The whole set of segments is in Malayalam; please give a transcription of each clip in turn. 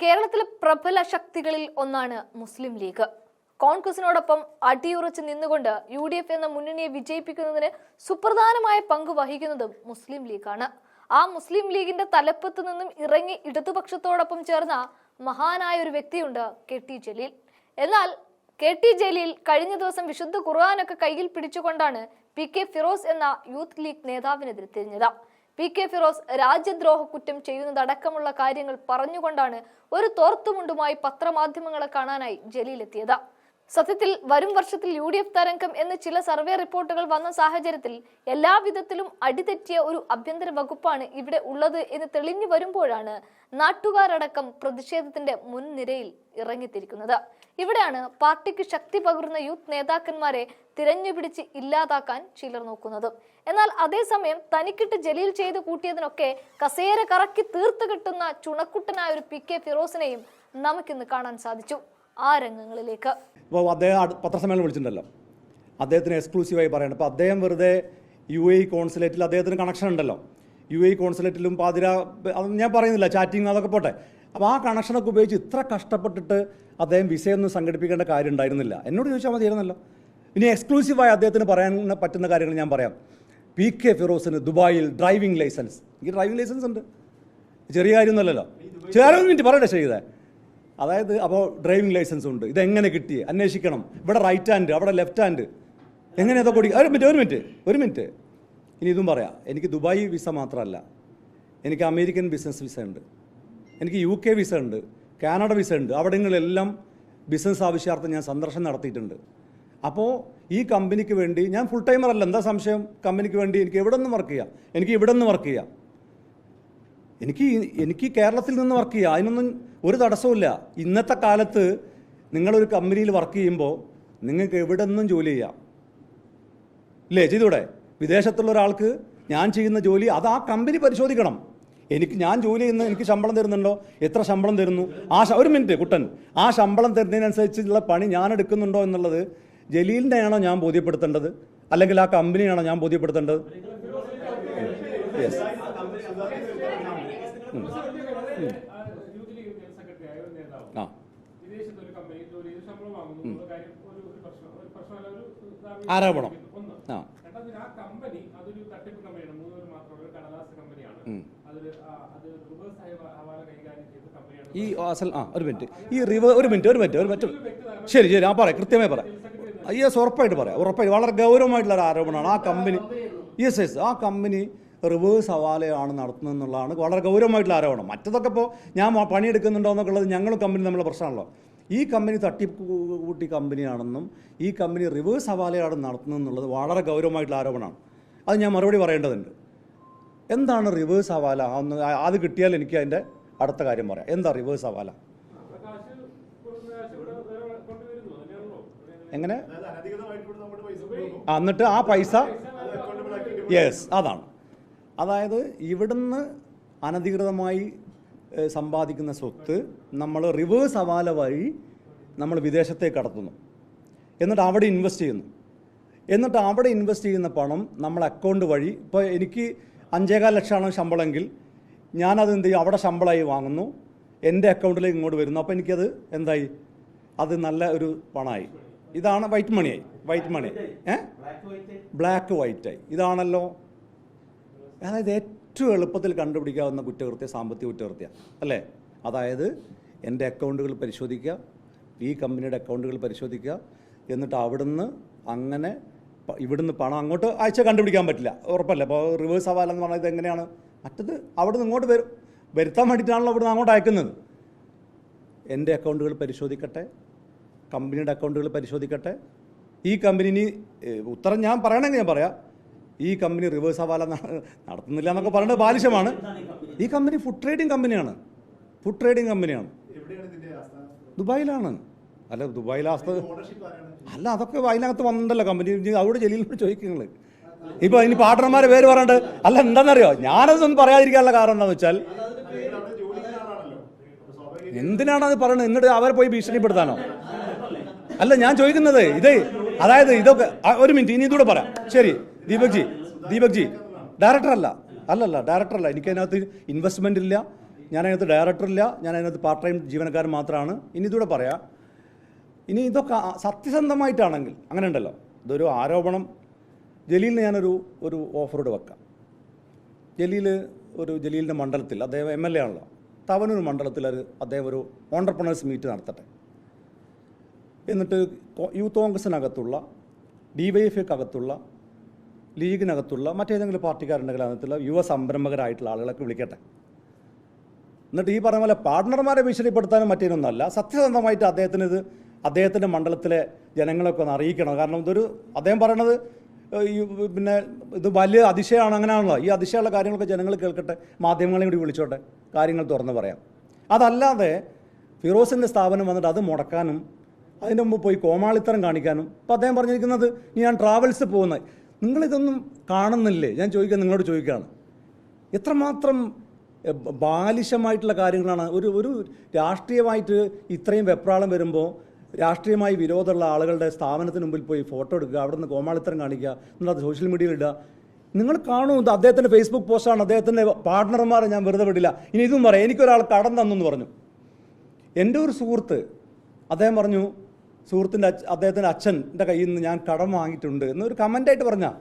കേരളത്തിലെ പ്രബല ശക്തികളിൽ ഒന്നാണ് മുസ്ലിം ലീഗ്. കോൺഗ്രസിനോടൊപ്പം അടിയുറച്ച് നിന്നുകൊണ്ട് യു ഡി എഫ് എന്ന മുന്നണിയെ വിജയിപ്പിക്കുന്നതിന് സുപ്രധാനമായ പങ്ക് വഹിക്കുന്നതും മുസ്ലിം ലീഗാണ്. ആ മുസ്ലിം ലീഗിന്റെ തലപ്പത്ത് നിന്നും ഇറങ്ങി ഇടതുപക്ഷത്തോടൊപ്പം ചേർന്ന മഹാനായ ഒരു വ്യക്തിയുണ്ട് കെ ടി ജലീൽ. എന്നാൽ കെ ടി ജലീൽ കഴിഞ്ഞ ദിവസം വിശുദ്ധ ഖുർആാനൊക്കെ കയ്യിൽ പിടിച്ചുകൊണ്ടാണ് പി കെ ഫിറോസ് എന്ന യൂത്ത് ലീഗ് നേതാവിനെതിരെ തിരിഞ്ഞത്. പി കെ ഫിറോസ് രാജ്യദ്രോഹ കുറ്റം ചെയ്യുന്നതടക്കമുള്ള കാര്യങ്ങൾ പറഞ്ഞുകൊണ്ടാണ് ഒരു തോർത്തുമുണ്ടുമായി പത്രമാധ്യമങ്ങളെ കാണാനായി ജലീലെത്തിയത് സത്യത്തിൽ വരും വർഷത്തിൽ യു ഡി എഫ് തരംഗം എന്ന് ചില സർവേ റിപ്പോർട്ടുകൾ വന്ന സാഹചര്യത്തിൽ എല്ലാവിധത്തിലും അടിതെറ്റിയ ഒരു ആഭ്യന്തര വകുപ്പാണ് ഇവിടെ ഉള്ളത് എന്ന് തെളിഞ്ഞു വരുമ്പോഴാണ് നാട്ടുകാരടക്കം പ്രതിഷേധത്തിന്റെ മുൻനിരയിൽ ഇറങ്ങിത്തിരിക്കുന്നത്. ഇവിടെയാണ് പാർട്ടിക്ക് ശക്തി പകരുന്ന യൂത്ത് നേതാക്കന്മാരെ തിരഞ്ഞുപിടിച്ച് ഇല്ലാതാക്കാൻ ചിലർ നോക്കുന്നത്. എന്നാൽ അതേസമയം തനിക്കിട്ട് ജലീൽ ചെയ്ത് കൂട്ടിയതിനൊക്കെ കസേര കറക്കി തീർത്ത് കിട്ടുന്ന ചുണക്കുട്ടനായ ഒരു പി കെ ഫിറോസിനെയും നമുക്കിന്ന് കാണാൻ സാധിച്ചു. ആ രംഗങ്ങളിലേക്ക്. ഇപ്പോൾ അദ്ദേഹം പത്രസമ്മേളനം വിളിച്ചിട്ടുണ്ടല്ലോ. അദ്ദേഹത്തിന് എക്സ്ക്ലൂസീവായി പറയണം. അപ്പോൾ അദ്ദേഹം വെറുതെ യു എ കോൺസുലേറ്റിൽ അദ്ദേഹത്തിന് കണക്ഷൻ ഉണ്ടല്ലോ. യു എ കോൺസുലേറ്റിലും പാതിര അതൊന്നും ഞാൻ പറയുന്നില്ല ചാറ്റിങ് അതൊക്കെ പോട്ടെ. അപ്പോൾ ആ കണക്ഷനൊക്കെ ഉപയോഗിച്ച് ഇത്ര കഷ്ടപ്പെട്ടിട്ട് അദ്ദേഹം വിസയൊന്നും സംഘടിപ്പിക്കേണ്ട കാര്യം ഉണ്ടായിരുന്നില്ല. എന്നോട് ചോദിച്ചാൽ മതിയായിരുന്നല്ലോ. ഇനി എക്സ്ക്ലൂസീവായി അദ്ദേഹത്തിന് പറയാൻ പറ്റുന്ന കാര്യങ്ങൾ ഞാൻ പറയാം. പി കെ ഫിറോസിന് ദുബായിൽ ഡ്രൈവിംഗ് ലൈസൻസ് എനിക്ക് ഡ്രൈവിംഗ് ലൈസൻസ് ഉണ്ട്. ചെറിയ കാര്യമൊന്നുമല്ലല്ലോ. ചെറിയ മിനിറ്റ് പറയട്ടെ ചെയ്തേ അതായത് അപ്പോൾ ഡ്രൈവിംഗ് ലൈസൻസ് ഉണ്ട്. ഇതെങ്ങനെ കിട്ടി? അന്വേഷിക്കണം. ഇവിടെ റൈറ്റ് ഹാൻഡ് അവിടെ ലെഫ്റ്റ് ഹാൻഡ് എങ്ങനെ ഇതൊക്കെ ഒരു മിനിറ്റ് ഒരു മിനിറ്റ് ഒരു മിനിറ്റ് ഇനി ഇതും പറയാം. എനിക്ക് ദുബായ് വിസ മാത്രമല്ല. എനിക്ക് അമേരിക്കൻ ബിസിനസ് വിസ ഉണ്ട്. എനിക്ക് യു കെ വിസ ഉണ്ട് കാനഡ വിസ ഉണ്ട്. അവിടങ്ങളിലെല്ലാം ബിസിനസ് ആവശ്യാർത്ഥം ഞാൻ സന്ദർശനം നടത്തിയിട്ടുണ്ട്. അപ്പോൾ ഈ കമ്പനിക്ക് വേണ്ടി ഞാൻ ഫുൾ ടൈമർ അല്ല എന്താ സംശയം? കമ്പനിക്ക് വേണ്ടി എനിക്ക് എവിടെ നിന്ന് വർക്ക് ചെയ്യാം. എനിക്ക് ഇവിടെ നിന്ന് വർക്ക് ചെയ്യാം. എനിക്ക് എനിക്ക് കേരളത്തിൽ നിന്ന് വർക്ക് ചെയ്യാം. അതിനൊന്നും ഒരു തടസ്സമില്ല ഇന്നത്തെ കാലത്ത് നിങ്ങളൊരു കമ്പനിയിൽ വർക്ക് ചെയ്യുമ്പോൾ നിങ്ങൾക്ക് എവിടെ നിന്നും ജോലി ചെയ്യാം. ഇല്ലേ? ചെയ്തൂടെ? വിദേശത്തുള്ള ഒരാൾക്ക് ഞാൻ ചെയ്യുന്ന ജോലി അത് ആ കമ്പനി പരിശോധിക്കണം. എനിക്ക് ഞാൻ ജോലി ചെയ്യുന്ന എനിക്ക് ശമ്പളം തരുന്നുണ്ടോ? എത്ര ശമ്പളം തരുന്നു? ആ ഒരു മിനിറ്റ് കുട്ടൻ. ആ ശമ്പളം തരുന്നതിനനുസരിച്ചുള്ള പണി ഞാൻ എടുക്കുന്നുണ്ടോ എന്നുള്ളത് ജലീലിനെയാണോ ഞാൻ ബോധ്യപ്പെടുത്തേണ്ടത്? അല്ലെങ്കിൽ ആ കമ്പനിയാണോ ഞാൻ ബോധ്യപ്പെടുത്തേണ്ടത്? യെസ് ആ. നേതാവ് ആ കമ്പനിയിൽ ജോലി ചെയ്ത് ശമ്പളം വാങ്ങുന്നു എന്നുള്ള കാര്യം ഒരു ഒരു പ്രശ്നം ഒരു പ്രശ്നമല്ല ഒരു ഇതാ- ആരോപണം. ഒന്ന് ആ രണ്ടാമത് ആ കമ്പനി അതൊരു തട്ടിപ്പ് കമ്പനിയാണ് മൂന്ന് പേര് മാത്രമുള്ള ഒരു കടലാസ് കമ്പനിയാണ് ഉം. അതൊരു ആ, അത് റിവേഴ്സ് ഹവാല കൈകാര്യം ചെയ്ത കമ്പനിയാണ് ഈ അസൽ ആ ഒരു മിനിറ്റ് ഈ റിവർ ഒരു മിനിറ്റ് ഒരു മിനിറ്റ് ഒരു മിനിറ്റ് ശരി ശരി ആ പറയാം കൃത്യമായി പറയാം. യെസ് ഉറപ്പായിട്ട് പറയാം ഉറപ്പായിട്ട്. വളരെ ഗൗരവമായിട്ടുള്ള ഒരു ആരോപണമാണ്. ആ കമ്പനി യെസ് യെസ് ആ കമ്പനി റിവേഴ്സ് ഹവാലയാണ് നടത്തുന്നത് എന്നുള്ളതാണ് വളരെ ഗൗരവമായിട്ടുള്ള ആരോപണം. മറ്റതൊക്കെ ഇപ്പോൾ ഞാൻ പണിയെടുക്കുന്നുണ്ടോ എന്നൊക്കെ ഉള്ളത് ഞങ്ങളും കമ്പനി നമ്മളെ പ്രശ്നമാണല്ലോ. ഈ കമ്പനി തട്ടിക്കൂട്ടി കമ്പനിയാണെന്നും ഈ കമ്പനി റിവേഴ്സ് ഹവാലയാണ് നടത്തുന്നത് എന്നുള്ളത് വളരെ ഗൗരവമായിട്ടുള്ള ആരോപണമാണ്. അത് ഞാൻ മറുപടി പറയേണ്ടതുണ്ട്. എന്താണ് റിവേഴ്സ് ഹവാല? അത് കിട്ടിയാൽ എനിക്ക് അതിന്റെ അടുത്ത കാര്യം പറയാം. എന്താ റിവേഴ്സ് അതിനാണല്ലോ എങ്ങനെ? എന്നിട്ട് ആ പൈസ? യെസ് അതാണ്. അതായത് ഇവിടുന്ന് അനധികൃതമായി സമ്പാദിക്കുന്ന സ്വത്ത് നമ്മൾ റിവേഴ്സ് ഹവാല വഴി നമ്മൾ വിദേശത്തേക്ക് കടത്തുന്നു. എന്നിട്ട് അവിടെ ഇൻവെസ്റ്റ് ചെയ്യുന്നു. എന്നിട്ട് അവിടെ ഇൻവെസ്റ്റ് ചെയ്യുന്ന പണം നമ്മൾ അക്കൗണ്ട് വഴി ഇപ്പോൾ എനിക്ക് അഞ്ചേകാൽ ലക്ഷമാണ് ശമ്പളമെങ്കിൽ ഞാനത് എന്ത് ചെയ്യും? അവിടെ ശമ്പളമായി വാങ്ങുന്നു. എന്റെ അക്കൗണ്ടിലേക്ക് ഇങ്ങോട്ട് വരുന്നു. അപ്പോൾ എനിക്കത് എന്തായി? അത് നല്ല ഒരു പണമായി. ഇതാണ് വൈറ്റ് മണിയായി വൈറ്റ് മണി. ഏ? ബ്ലാക്ക് വൈറ്റായി ഇതാണല്ലോ. അതായത് ഏറ്റവും എളുപ്പത്തിൽ കണ്ടുപിടിക്കാവുന്ന കുറ്റകൃത്യ സാമ്പത്തിക കുറ്റകൃത്യ. അല്ലേ? അതായത് എന്റെ അക്കൗണ്ടുകൾ പരിശോധിക്കുക ഈ കമ്പനിയുടെ അക്കൗണ്ടുകൾ പരിശോധിക്കുക. എന്നിട്ട് അവിടുന്ന് അങ്ങനെ ഇവിടുന്ന് പണം അങ്ങോട്ട് അയച്ചാൽ കണ്ടുപിടിക്കാൻ പറ്റില്ല. ഉറപ്പല്ലേ? അപ്പോൾ റിവേഴ്സ് ആവാലെന്ന് പറഞ്ഞാൽ ഇത് എങ്ങനെയാണ് മറ്റത് അവിടെ നിന്ന് ഇങ്ങോട്ട് വരും വരുത്താൻ വേണ്ടിയിട്ടാണല്ലോ ഇവിടുന്ന് അങ്ങോട്ട് അയക്കുന്നത്. എന്റെ അക്കൗണ്ടുകൾ പരിശോധിക്കട്ടെ കമ്പനിയുടെ അക്കൗണ്ടുകൾ പരിശോധിക്കട്ടെ. ഈ കമ്പനി ഇനി ഉത്തരം ഞാൻ പറയണമെങ്കിൽ ഞാൻ പറയാം. ഈ കമ്പനി റിവേഴ്സ് ഹവാല നടത്തുന്നില്ല എന്നൊക്കെ പറയുന്നത് ബാലിശമാണ്. ഈ കമ്പനി ഫുഡ് ട്രേഡിംഗ് കമ്പനിയാണ്. ഫുഡ് ട്രേഡിംഗ് കമ്പനിയാണ്. ദുബായിലാണ്. അല്ല ദുബായിലെ അവസ്ഥ അല്ല അതൊക്കെ അതിനകത്ത് വന്നിട്ടല്ലോ കമ്പനി. അവിടെ ജലീലിനോട് ചോദിക്കുന്നത് ഇപ്പൊ ഇനി പാർട്ട്ണർമാരെ പേര് പറഞ്ഞിട്ട് അല്ല എന്താണെന്നറിയോ ഞാനതൊന്നും പറയാതിരിക്കാനുള്ള കാരണം എന്താണെന്ന് വെച്ചാൽ എന്തിനാണ് അത് പറയുന്നത് എന്നിട്ട് അവരെ പോയി ഭീഷണിപ്പെടുത്താനോ? അല്ല ഞാൻ ചോദിക്കുന്നത് ഇത് അതായത് ഇതൊക്കെ ഒരു മിനിറ്റ് ഇനി ഇതൂടെ പറയാം. ശരി ദീപക് ജി ദീപക് ജി ഡയറക്ടർ അല്ല അല്ലല്ല ഡയറക്ടർ അല്ല എനിക്കതിനകത്ത് ഇൻവെസ്റ്റ്മെന്റ് ഇല്ല ഞാൻ അതിനകത്ത് ഡയറക്ടർ ഇല്ല ഞാൻ അതിനകത്ത് പാർട്ട് ടൈം ജീവനക്കാരൻ മാത്രമാണ്. ഇനി ഇതൂടെ പറയാം. ഇനി ഇതൊക്കെ സത്യസന്ധമായിട്ടാണെങ്കിൽ അങ്ങനെ ഉണ്ടല്ലോ. ഇതൊരു ആരോപണം ജലീലിന് ഞാനൊരു ഒരു ഓഫറോട് വെക്കാം. ജലീൽ ഒരു ജലീലിന്റെ മണ്ഡലത്തിൽ അദ്ദേഹം എം എൽ എ ആണല്ലോ. തവനൂർ മണ്ഡലത്തിൽ ഒരു അദ്ദേഹം ഒരു ഓണ്ടർപ്രണേഴ്സ് മീറ്റ് നടത്തട്ടെ. എന്നിട്ട് യൂത്ത് കോൺഗ്രസിനകത്തുള്ള ഡി വൈ എഫ് അകത്തുള്ള ലീഗിനകത്തുള്ള മറ്റേതെങ്കിലും പാർട്ടിക്കാരുണ്ടെങ്കിൽ അതിനകത്തുള്ള യുവ സംരംഭകരായിട്ടുള്ള ആളുകളൊക്കെ വിളിക്കട്ടെ. എന്നിട്ട് ഈ പറഞ്ഞ പോലെ പാർട്ട്ണർമാരെ ഭീഷണിപ്പെടുത്താനും മറ്റേനൊന്നല്ല സത്യസന്ധമായിട്ട് അദ്ദേഹത്തിന് ഇത് അദ്ദേഹത്തിന്റെ മണ്ഡലത്തിലെ ജനങ്ങളൊക്കെ ഒന്ന് അറിയിക്കണം. കാരണം ഇതൊരു അദ്ദേഹം പറയണത് ഈ പിന്നെ ഇത് വലിയ അതിശയമാണ് അങ്ങനെയാണല്ലോ. ഈ അതിശയമുള്ള കാര്യങ്ങളൊക്കെ ജനങ്ങൾ കേൾക്കട്ടെ മാധ്യമങ്ങളെ കൂടി വിളിച്ചോട്ടെ കാര്യങ്ങൾ തുറന്ന് പറയാം. അതല്ലാതെ ഫിറോസിന്റെ സ്ഥാപനം വന്നിട്ട് അത് മുടക്കാനും അതിന്റെ മുമ്പ് പോയി കോമാളിത്തരം കാണിക്കാനും ഇപ്പോൾ അദ്ദേഹം പറഞ്ഞിരിക്കുന്നത് ഞാൻ ട്രാവൽസ് പോകുന്നത് നിങ്ങളിതൊന്നും കാണുന്നില്ലേ? ഞാൻ ചോദിക്കാൻ നിങ്ങളോട് ചോദിക്കുകയാണ് എത്രമാത്രം ബാലിശമായിട്ടുള്ള കാര്യങ്ങളാണ്. ഒരു ഒരു രാഷ്ട്രീയമായിട്ട് ഇത്രയും വെപ്രാളം വരുമ്പോൾ രാഷ്ട്രീയമായി വിരോധമുള്ള ആളുകളുടെ സ്ഥാപനത്തിന് മുമ്പിൽ പോയി ഫോട്ടോ എടുക്കുക അവിടെ നിന്ന് കോമാളിത്തരം കാണിക്കുക എന്നിട്ട് സോഷ്യൽ മീഡിയയിൽ ഇടുക. നിങ്ങൾ കാണൂ ഇത് അദ്ദേഹത്തിന്റെ ഫേസ്ബുക്ക് പോസ്റ്റാണ് അദ്ദേഹത്തിന്റെ പാർട്ട്ണർമാരെ ഞാൻ വെറുതെ വിടില്ല. ഇനി ഇതും പറയാം. എനിക്കൊരാൾ കടം തന്നെന്ന് പറഞ്ഞു. എന്റെ ഒരു സുഹൃത്ത് അദ്ദേഹം പറഞ്ഞു സുഹൃത്തിന്റെ അദ്ദേഹത്തിന്റെ അച്ഛന്റെ കയ്യിൽ നിന്ന് ഞാൻ കടം വാങ്ങിയിട്ടുണ്ട് എന്നൊരു കമന്റായിട്ട് പറഞ്ഞാൽ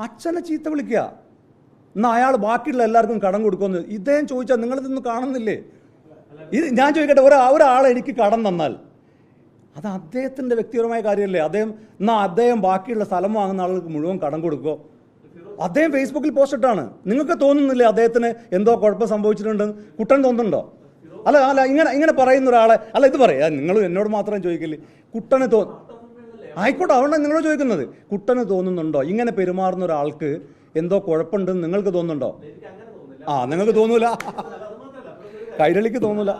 അച്ഛനെ ചീത്ത വിളിക്കുക. എന്നാൽ അയാൾ ബാക്കിയുള്ള എല്ലാവർക്കും കടം കൊടുക്കുമെന്ന്. ഇദ്ദേഹം ചോദിച്ചാൽ നിങ്ങളിതൊന്നും കാണുന്നില്ലേ? ഇത് ഞാൻ ചോദിക്കട്ടെ ഒരാ ഒരാൾ എനിക്ക് കടം തന്നാൽ അത് അദ്ദേഹത്തിന്റെ വ്യക്തിപരമായ കാര്യമല്ലേ? അദ്ദേഹം എന്നാൽ അദ്ദേഹം ബാക്കിയുള്ള സ്ഥലം വാങ്ങുന്ന ആളുകൾക്ക് മുഴുവൻ കടം കൊടുക്കുമോ അദ്ദേഹം ഫേസ്ബുക്കിൽ പോസ്റ്റ് ഇട്ടാണ് നിങ്ങൾക്ക് തോന്നുന്നില്ലേ അദ്ദേഹത്തിന് എന്തോ കുഴപ്പം സംഭവിച്ചിട്ടുണ്ട്? കുട്ടൻ തോന്നുന്നുണ്ടോ? അല്ല അല്ല ഇങ്ങനെ ഇങ്ങനെ പറയുന്ന ഒരാളെ അല്ല ഇത് പറയാ. നിങ്ങൾ എന്നോട് മാത്രം ചോദിക്കില്ലേ കുട്ടന് തോ ആയിക്കോട്ടെ അതുകൊണ്ടാണ് നിങ്ങളോട് ചോദിക്കുന്നത്. കുട്ടന് തോന്നുന്നുണ്ടോ? ഇങ്ങനെ പെരുമാറുന്ന ഒരാൾക്ക് എന്തോ കുഴപ്പമുണ്ടെന്ന് നിങ്ങൾക്ക് തോന്നുന്നുണ്ടോ? ആ നിങ്ങൾക്ക് തോന്നൂല. കൈരളിക്ക് തോന്നൂല.